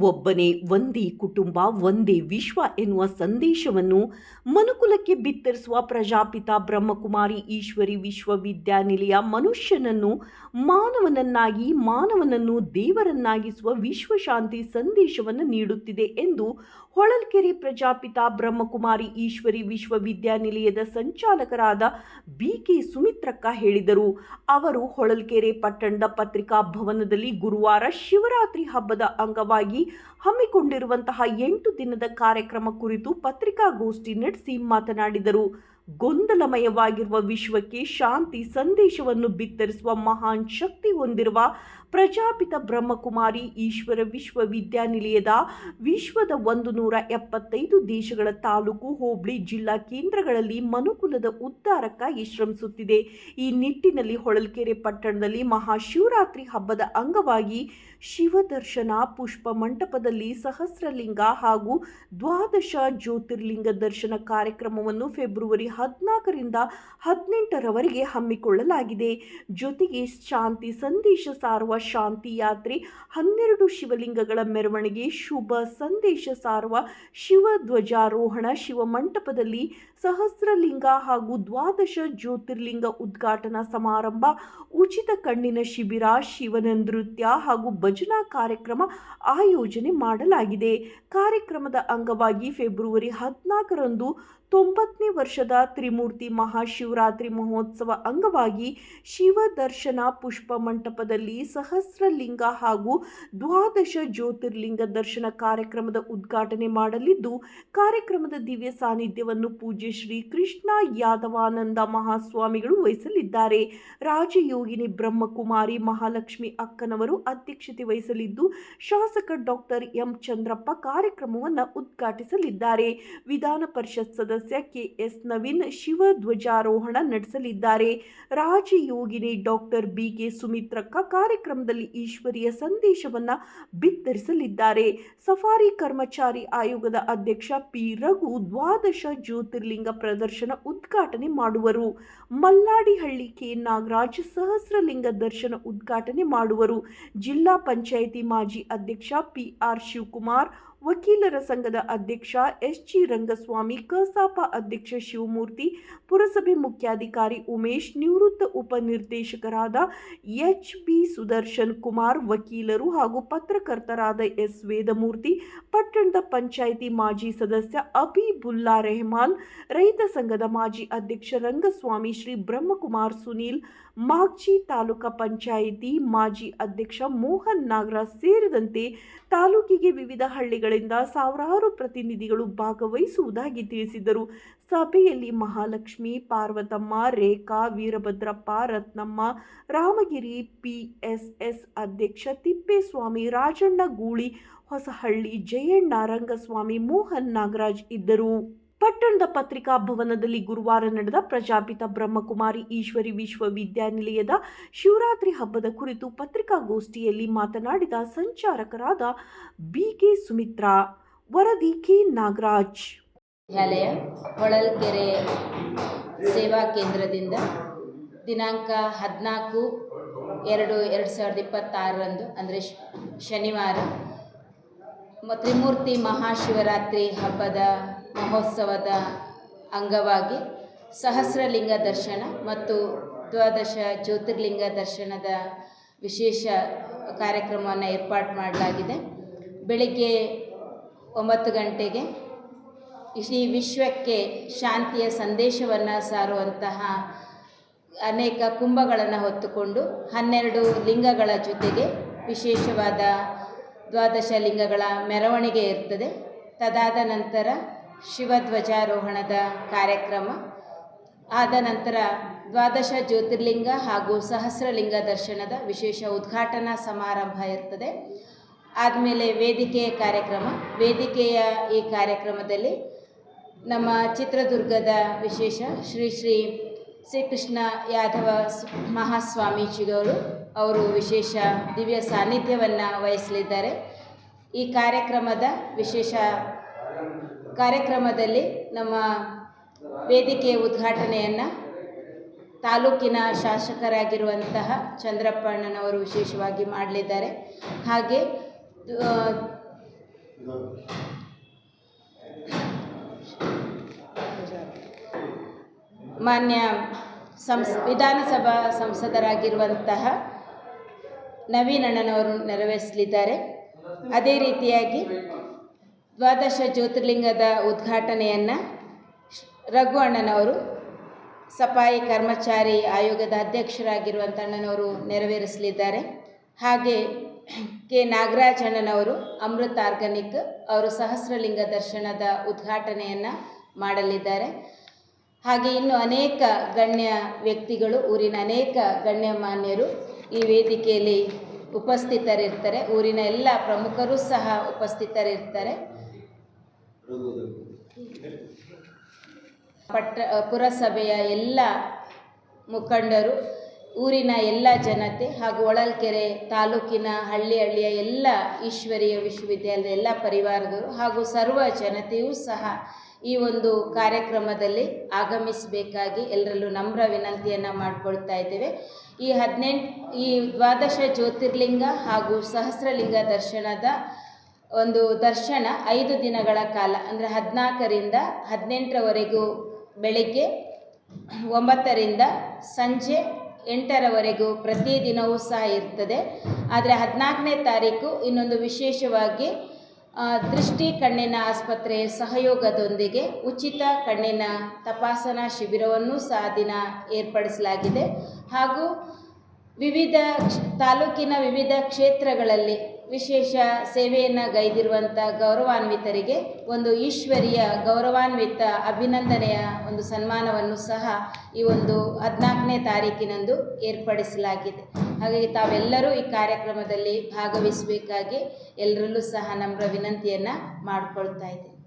ಒಬ್ಬನೇ, ಒಂದೇ ಕುಟುಂಬ, ಒಂದೇ ವಿಶ್ವ ಎನ್ನುವ ಸಂದೇಶವನ್ನು ಮನುಕುಲಕ್ಕೆ ಬಿತ್ತರಿಸುವ ಪ್ರಜಾಪಿತ ಬ್ರಹ್ಮಕುಮಾರಿ ಈಶ್ವರಿ ವಿಶ್ವವಿದ್ಯಾನಿಲಯ ಮನುಷ್ಯನನ್ನು ಮಾನವನನ್ನಾಗಿ, ಮಾನವನನ್ನು ದೇವರನ್ನಾಗಿಸುವ ವಿಶ್ವಶಾಂತಿ ಸಂದೇಶವನ್ನು ನೀಡುತ್ತಿದೆ ಎಂದು ಹೊಳಲ್ಕೆರೆ ಪ್ರಜಾಪಿತ ಬ್ರಹ್ಮಕುಮಾರಿ ಈಶ್ವರಿ ವಿಶ್ವವಿದ್ಯಾನಿಲಯದ ಸಂಚಾಲಕರಾದ ಬಿ ಕೆ ಸುಮಿತ್ರಕ್ಕ ಹೇಳಿದರು. ಅವರು ಹೊಳಲ್ಕೆರೆ ಪಟ್ಟಣದ ಪತ್ರಿಕಾ ಭವನದಲ್ಲಿ ಗುರುವಾರ ಶಿವರಾತ್ರಿ ಹಬ್ಬದ ಅಂಗವಾಗಿ ಹಮ್ಮಿಕೊಂಡಿರುವಂತಹ ಎಂಟು ದಿನದ ಕಾರ್ಯಕ್ರಮ ಕುರಿತು ಪತ್ರಿಕಾಗೋಷ್ಠಿ ನಡೆಸಿ ಮಾತನಾಡಿದರು. ಗೊಂದಲಮಯವಾಗಿರುವ ವಿಶ್ವಕ್ಕೆ ಶಾಂತಿ ಸಂದೇಶವನ್ನು ಬಿತ್ತರಿಸುವ ಮಹಾನ್ ಶಕ್ತಿ ಹೊಂದಿರುವ ಪ್ರಜಾಪಿತ ಬ್ರಹ್ಮಕುಮಾರಿ ಈಶ್ವರ ವಿಶ್ವವಿದ್ಯಾನಿಲಯದ ವಿಶ್ವದ ಒಂದು ನೂರ ಎಪ್ಪತ್ತೈದು ದೇಶಗಳ ತಾಲೂಕು ಹೋಬಳಿ ಜಿಲ್ಲಾ ಕೇಂದ್ರಗಳಲ್ಲಿ ಮನುಕುಲದ ಉದ್ಧಾರಕ್ಕಾಗಿ ಶ್ರಮಿಸುತ್ತಿದೆ. ಈ ನಿಟ್ಟಿನಲ್ಲಿ ಹೊಳಲ್ಕೆರೆ ಪಟ್ಟಣದಲ್ಲಿ ಮಹಾಶಿವರಾತ್ರಿ ಹಬ್ಬದ ಅಂಗವಾಗಿ ಶಿವದರ್ಶನ, ಪುಷ್ಪ ಮಂಟಪದಲ್ಲಿ ಸಹಸ್ರಲಿಂಗ ಹಾಗೂ ದ್ವಾದಶ ಜ್ಯೋತಿರ್ಲಿಂಗ ದರ್ಶನ ಕಾರ್ಯಕ್ರಮವನ್ನು ಫೆಬ್ರವರಿ ಹದಿನಾಲ್ಕರಿಂದ ಹದಿನೆಂಟರವರೆಗೆ ಹಮ್ಮಿಕೊಳ್ಳಲಾಗಿದೆ. ಜೊತೆಗೆ ಶಾಂತಿ ಸಂದೇಶ ಸಾರುವ ಶಾಂತಿ ಯಾತ್ರೆ ಹನ್ನೆರಡು ಶಿವಲಿಂಗಗಳ ಮೆರವಣಿಗೆ ಶುಭ ಸಂದೇಶ ಸಾರುವ ಶಿವ ಧ್ವಜಾರೋಹಣ ಶಿವಮಂಟಪದಲ್ಲಿ ಸಹಸ್ರಲಿಂಗ ಹಾಗೂ ದ್ವಾದಶ ಜ್ಯೋತಿರ್ಲಿಂಗ ಉದ್ಘಾಟನಾ ಸಮಾರಂಭ, ಉಚಿತ ಕಣ್ಣಿನ ಶಿಬಿರ, ಶಿವನ ನೃತ್ಯ ಹಾಗೂ ಭಜನಾ ಕಾರ್ಯಕ್ರಮ ಆಯೋಜನೆ ಮಾಡಲಾಗಿದೆ. ಕಾರ್ಯಕ್ರಮದ ಅಂಗವಾಗಿ ಫೆಬ್ರವರಿ ಹದಿನಾಲ್ಕರಂದು ತೊಂಬತ್ತನೇ ವರ್ಷದ ತ್ರಿಮೂರ್ತಿ ಮಹಾಶಿವರಾತ್ರಿ ಮಹೋತ್ಸವ ಅಂಗವಾಗಿ ಶಿವ ದರ್ಶನ ಪುಷ್ಪ ಮಂಟಪದಲ್ಲಿ ಸಹಸ್ರಲಿಂಗ ಹಾಗೂ ದ್ವಾದಶ ಜ್ಯೋತಿರ್ಲಿಂಗ ದರ್ಶನ ಕಾರ್ಯಕ್ರಮದ ಉದ್ಘಾಟನೆ ಮಾಡಲಿದ್ದು, ಕಾರ್ಯಕ್ರಮದ ದಿವ್ಯ ಸಾನ್ನಿಧ್ಯವನ್ನು ಪೂಜ್ಯ ಶ್ರೀ ಕೃಷ್ಣ ಯಾದವಾನಂದ ಮಹಾಸ್ವಾಮಿಗಳು ವಹಿಸಲಿದ್ದಾರೆ. ರಾಜಯೋಗಿನಿ ಬ್ರಹ್ಮಕುಮಾರಿ ಮಹಾಲಕ್ಷ್ಮಿ ಅಕ್ಕನವರು ಅಧ್ಯಕ್ಷತೆ ವಹಿಸಲಿದ್ದು, ಶಾಸಕ ಡಾಕ್ಟರ್ ಎಂ. ಚಂದ್ರಪ್ಪ ಕಾರ್ಯಕ್ರಮವನ್ನು ಉದ್ಘಾಟಿಸಲಿದ್ದಾರೆ. ವಿಧಾನ ಪರಿಷತ್ ಸದಸ್ಯ ಕೆ. ಎಸ್. ನವೀನ್ ಶಿವ ಧ್ವಜಾರೋಹಣ ನಡೆಸಲಿದ್ದಾರೆ. ರಾಜಯೋಗಿನಿ ಡಾಕ್ಟರ್ ಬಿ. ಕೆ. ಸುಮಿತ್ರಕ್ಕ ಕಾರ್ಯಕ್ರಮದಲ್ಲಿ ಈಶ್ವರಿಯ ಸಂದೇಶವನ್ನ ಬಿತ್ತರಿಸಲಿದ್ದಾರೆ. ಸಫಾರಿ ಕರ್ಮಚಾರಿ ಆಯೋಗದ ಅಧ್ಯಕ್ಷ ಪಿ. ರಘು ದ್ವಾದಶ ಜ್ಯೋತಿರ್ಲಿಂಗ ಪ್ರದರ್ಶನ ಉದ್ಘಾಟನೆ ಮಾಡುವರು. ಮಲ್ಲಾಡಿಹಳ್ಳಿ ಕೆ. ನಾಗರಾಜ್ ಸಹಸ್ರಲಿಂಗ ದರ್ಶನ ಉದ್ಘಾಟನೆ ಮಾಡುವರು. ಜಿಲ್ಲಾ ಪಂಚಾಯಿತಿ ಮಾಜಿ ಅಧ್ಯಕ್ಷ ಪಿ. ಆರ್. ಶಿವಕುಮಾರ್ ವಕೀಲರ ಸಂಘದ ಅಧ್ಯಕ್ಷ ಎಸ್ ಜಿ ರಂಗಸ್ವಾಮಿ ಕಸಾಪ ಅಧ್ಯಕ್ಷ ಶಿವಮೂರ್ತಿ, ಪುರಸಭೆ ಮುಖ್ಯಾಧಿಕಾರಿ ಉಮೇಶ್, ನಿವೃತ್ತ ಉಪನಿರ್ದೇಶಕರಾದ ಎಚ್ ಬಿ ಸುದರ್ಶನ್ ಕುಮಾರ್, ವಕೀಲರು ಹಾಗೂ ಪತ್ರಕರ್ತರಾದ ಎಸ್ ವೇದಮೂರ್ತಿ ಪಟ್ಟಣದ ಪಂಚಾಯಿತಿ ಮಾಜಿ ಸದಸ್ಯ ಅಬೀಬುಲ್ಲಾ ರೆಹಮಾನ್, ರೈತ ಸಂಘದ ಮಾಜಿ ಅಧ್ಯಕ್ಷ ರಂಗಸ್ವಾಮಿ ಶ್ರೀ ಬ್ರಹ್ಮಕುಮಾರ್ ಸುನೀಲ್ ಮಾಗ್ಜಿ ತಾಲೂಕಾ ಪಂಚಾಯಿತಿ ಮಾಜಿ ಅಧ್ಯಕ್ಷ ಮೋಹನ್ ನಾಗರಾಜ್ ಸೇರಿದಂತೆ ತಾಲೂಕಿಗೆ ವಿವಿಧ ಹಳ್ಳಿಗಳಿಂದ ಸಾವಿರಾರು ಪ್ರತಿನಿಧಿಗಳು ಭಾಗವಹಿಸುವುದಾಗಿ ತಿಳಿಸಿದರು. ಸಭೆಯಲ್ಲಿ ಮಹಾಲಕ್ಷ್ಮಿ, ಪಾರ್ವತಮ್ಮ, ರೇಖಾ, ವೀರಭದ್ರಪ್ಪ, ರತ್ನಮ್ಮ, ರಾಮಗಿರಿ, ಪಿಎಸ್ಎಸ್ ಅಧ್ಯಕ್ಷ ತಿಪ್ಪೇಸ್ವಾಮಿ, ರಾಜಣ್ಣ ಗೂಳಿ, ಹೊಸಹಳ್ಳಿ ಜಯಣ್ಣ, ರಂಗಸ್ವಾಮಿ, ಮೋಹನ್ ನಾಗರಾಜ್ ಇದ್ದರು. ಪಟ್ಟಣದ ಪತ್ರಿಕಾ ಭವನದಲ್ಲಿ ಗುರುವಾರ ನಡೆದ ಪ್ರಜಾಪಿತ ಬ್ರಹ್ಮಕುಮಾರಿ ಈಶ್ವರಿ ವಿಶ್ವವಿದ್ಯಾನಿಲಯದ ಶಿವರಾತ್ರಿ ಹಬ್ಬದ ಕುರಿತು ಪತ್ರಿಕಾಗೋಷ್ಠಿಯಲ್ಲಿ ಮಾತನಾಡಿದ ಸಂಚಾರಕರಾದ ಬಿಕೆ ಸುಮಿತ್ರಾ, ವರದಿ ಕೆ ನಾಗರಾಜ್. ವಿದ್ಯಾಲಯ ಹೊಳಲ್ಕೆರೆ ಸೇವಾ ಕೇಂದ್ರದಿಂದ ದಿನಾಂಕ ಹದಿನಾಲ್ಕು ಎರಡು ಎರಡು ಸಾವಿರದ ಇಪ್ಪತ್ತಾರರಂದು, ಅಂದರೆ ಶನಿವಾರ, ತ್ರಿಮೂರ್ತಿ ಮಹಾಶಿವರಾತ್ರಿ ಹಬ್ಬದ ಮಹೋತ್ಸವದ ಅಂಗವಾಗಿ ಸಹಸ್ರಲಿಂಗ ದರ್ಶನ ಮತ್ತು ದ್ವಾದಶ ಜ್ಯೋತಿರ್ಲಿಂಗ ದರ್ಶನದ ವಿಶೇಷ ಕಾರ್ಯಕ್ರಮವನ್ನು ಏರ್ಪಾಡು ಮಾಡಲಾಗಿದೆ. ಬೆಳಿಗ್ಗೆ ಒಂಬತ್ತು ಗಂಟೆಗೆ ಇಡೀ ವಿಶ್ವಕ್ಕೆ ಶಾಂತಿಯ ಸಂದೇಶವನ್ನು ಸಾರುವಂತಹ ಅನೇಕ ಕುಂಭಗಳನ್ನು ಹೊತ್ತುಕೊಂಡು ಹನ್ನೆರಡು ಲಿಂಗಗಳ ಜೊತೆಗೆ ವಿಶೇಷವಾದ ದ್ವಾದಶ ಲಿಂಗಗಳ ಮೆರವಣಿಗೆ ಇರ್ತದೆ. ತದಾದ ನಂತರ ಶಿವಧ್ವಜಾರೋಹಣದ ಕಾರ್ಯಕ್ರಮ. ಆದ ನಂತರ ದ್ವಾದಶ ಜ್ಯೋತಿರ್ಲಿಂಗ ಹಾಗೂ ಸಹಸ್ರಲಿಂಗ ದರ್ಶನದ ವಿಶೇಷ ಉದ್ಘಾಟನಾ ಸಮಾರಂಭ ಇರ್ತದೆ. ಆದಮೇಲೆ ವೇದಿಕೆಯ ಕಾರ್ಯಕ್ರಮ. ವೇದಿಕೆಯ ಈ ಕಾರ್ಯಕ್ರಮದಲ್ಲಿ ನಮ್ಮ ಚಿತ್ರದುರ್ಗದ ವಿಶೇಷ ಶ್ರೀ ಶ್ರೀ ಶ್ರೀಕೃಷ್ಣ ಯಾದವ ಮಹಾಸ್ವಾಮೀಜಿಗಳು ಅವರು ವಿಶೇಷ ದಿವ್ಯ ಸಾನ್ನಿಧ್ಯವನ್ನು ವಹಿಸಲಿದ್ದಾರೆ. ಈ ಕಾರ್ಯಕ್ರಮದ ವಿಶೇಷ ಕಾರ್ಯಕ್ರಮದಲ್ಲಿ ನಮ್ಮ ವೇದಿಕೆಯ ಉದ್ಘಾಟನೆಯನ್ನು ತಾಲೂಕಿನ ಶಾಸಕರಾಗಿರುವಂತಹ ಚಂದ್ರಪ್ಪಣ್ಣನವರು ವಿಶೇಷವಾಗಿ ಮಾಡಲಿದ್ದಾರೆ. ಹಾಗೆ ಮಾನ್ಯ ಸಂಸ್, ವಿಧಾನಸಭಾ ಸಂಸದರಾಗಿರುವಂತಹ ನವೀನಣ್ಣನವರು ನೆರವೇರಿಸಲಿದ್ದಾರೆ. ಅದೇ ರೀತಿಯಾಗಿ ದ್ವಾದಶ ಜ್ಯೋತಿರ್ಲಿಂಗದ ಉದ್ಘಾಟನೆಯನ್ನು ರಘು ಅಣ್ಣನವರು ಸಫಾಯಿ ಕರ್ಮಚಾರಿ ಆಯೋಗದ ಅಧ್ಯಕ್ಷರಾಗಿರುವಂಥ ಅಣ್ಣನವರು ನೆರವೇರಿಸಲಿದ್ದಾರೆ. ಹಾಗೆ ಕೆ. ನಾಗರಾಜ್ ಅಣ್ಣನವರು ಅಮೃತ್ ಆರ್ಗಾನಿಕ್ ಅವರು ಸಹಸ್ರಲಿಂಗ ದರ್ಶನದ ಉದ್ಘಾಟನೆಯನ್ನು ಮಾಡಲಿದ್ದಾರೆ. ಹಾಗೆ ಇನ್ನು ಅನೇಕ ಗಣ್ಯ ವ್ಯಕ್ತಿಗಳು, ಊರಿನ ಅನೇಕ ಗಣ್ಯಮಾನ್ಯರು ಈ ವೇದಿಕೆಯಲ್ಲಿ ಉಪಸ್ಥಿತರಿರ್ತಾರೆ. ಊರಿನ ಎಲ್ಲ ಪ್ರಮುಖರು ಸಹ ಉಪಸ್ಥಿತರಿರ್ತಾರೆ. ಪಟ್ಟ ಪುರಸಭೆಯ ಎಲ್ಲ ಮುಖಂಡರು, ಊರಿನ ಎಲ್ಲ ಜನತೆ ಹಾಗೂ ಹೊಳಲ್ಕೆರೆ ತಾಲೂಕಿನ ಹಳ್ಳಿ ಹಳ್ಳಿಯ ಎಲ್ಲ ಈಶ್ವರೀಯ ವಿಶ್ವವಿದ್ಯಾಲಯದ ಎಲ್ಲ ಪರಿವಾರದವರು ಹಾಗೂ ಸರ್ವ ಜನತೆಯೂ ಸಹ ಈ ಒಂದು ಕಾರ್ಯಕ್ರಮದಲ್ಲಿ ಆಗಮಿಸಬೇಕಾಗಿ ಎಲ್ಲರಲ್ಲೂ ನಮ್ರ ವಿನಂತಿಯನ್ನು ಮಾಡಿಕೊಳ್ತಾ ಇದ್ದೇವೆ. ಈ ಹದಿನೆಂಟು, ಈ ದ್ವಾದಶ ಜ್ಯೋತಿರ್ಲಿಂಗ ಹಾಗೂ ಸಹಸ್ರಲಿಂಗ ದರ್ಶನದ ಒಂದು ದರ್ಶನ ಐದು ದಿನಗಳ ಕಾಲ, ಅಂದರೆ ಹದಿನಾಲ್ಕರಿಂದ ಹದಿನೆಂಟರವರೆಗೂ ಬೆಳಗ್ಗೆ, ಒಂಬತ್ತರಿಂದ ಸಂಜೆ ಎಂಟರವರೆಗೂ ಪ್ರತಿದಿನವೂ ಸಹ ಇರ್ತದೆ. ಆದರೆ ಹದಿನಾಲ್ಕನೇ ತಾರೀಕು ಇನ್ನೊಂದು ವಿಶೇಷವಾಗಿ ದೃಷ್ಟಿ ಕಣ್ಣಿನ ಆಸ್ಪತ್ರೆಯ ಸಹಯೋಗದೊಂದಿಗೆ ಉಚಿತ ಕಣ್ಣಿನ ತಪಾಸಣಾ ಶಿಬಿರವನ್ನು ಸಹ ದಿನ ಏರ್ಪಡಿಸಲಾಗಿದೆ. ಹಾಗೂ ವಿವಿಧ ತಾಲೂಕಿನ ವಿವಿಧ ಕ್ಷೇತ್ರಗಳಲ್ಲಿ ವಿಶೇಷ ಸೇವೆಯನ್ನು ಗೈದಿರುವಂಥ ಗೌರವಾನ್ವಿತರಿಗೆ ಒಂದು ಈಶ್ವರಿಯ ಗೌರವಾನ್ವಿತ ಅಭಿನಂದನೆಯ ಒಂದು ಸನ್ಮಾನವನ್ನು ಸಹ ಈ ಒಂದು ಹದಿನಾಲ್ಕನೇ ತಾರೀಕಿನಂದು ಏರ್ಪಡಿಸಲಾಗಿದೆ. ಹಾಗಾಗಿ ತಾವೆಲ್ಲರೂ ಈ ಕಾರ್ಯಕ್ರಮದಲ್ಲಿ ಭಾಗವಹಿಸಬೇಕಾಗಿ ಎಲ್ಲರಲ್ಲೂ ಸಹ ನಮ್ರ ವಿನಂತಿಯನ್ನು ಮಾಡಿಕೊಳ್ತಾ ಇದ್ದೇನೆ.